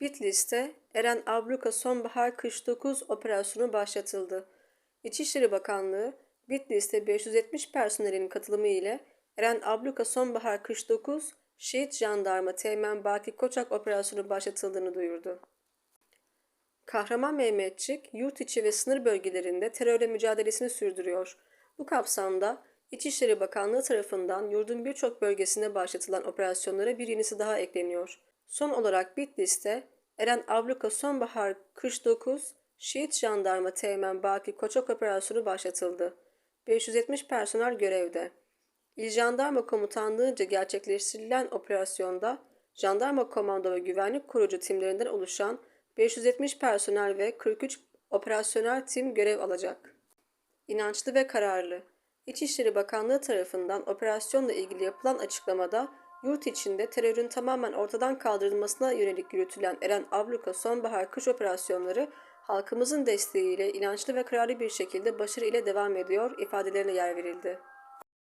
Bitlis'te Eren Abluka Sonbahar Kış 9 operasyonu başlatıldı. İçişleri Bakanlığı, Bitlis'te 570 personelin katılımı ile Eren Abluka Sonbahar Kış 9 Şehit Jandarma Teğmen Baki Koçak operasyonu başlatıldığını duyurdu. Kahraman Mehmetçik, yurt içi ve sınır bölgelerinde terörle mücadelesini sürdürüyor. Bu kapsamda İçişleri Bakanlığı tarafından yurdun birçok bölgesinde başlatılan operasyonlara bir yenisi daha ekleniyor. Son olarak Bitlis'te Eren Abluka Sonbahar Kış 9 Şehit Jandarma Teğmen Baki Koçak operasyonu başlatıldı. 570 personel görevde. İl Jandarma Komutanlığı'nca gerçekleştirilen operasyonda Jandarma Komando ve Güvenlik Kurucu timlerinden oluşan 570 personel ve 43 operasyonel tim görev alacak. İnançlı ve kararlı. İçişleri Bakanlığı tarafından operasyonla ilgili yapılan açıklamada yurt içinde terörün tamamen ortadan kaldırılmasına yönelik yürütülen Eren Abluka Sonbahar Kış operasyonları halkımızın desteğiyle inançlı ve kararlı bir şekilde başarı ile devam ediyor ifadelerine yer verildi.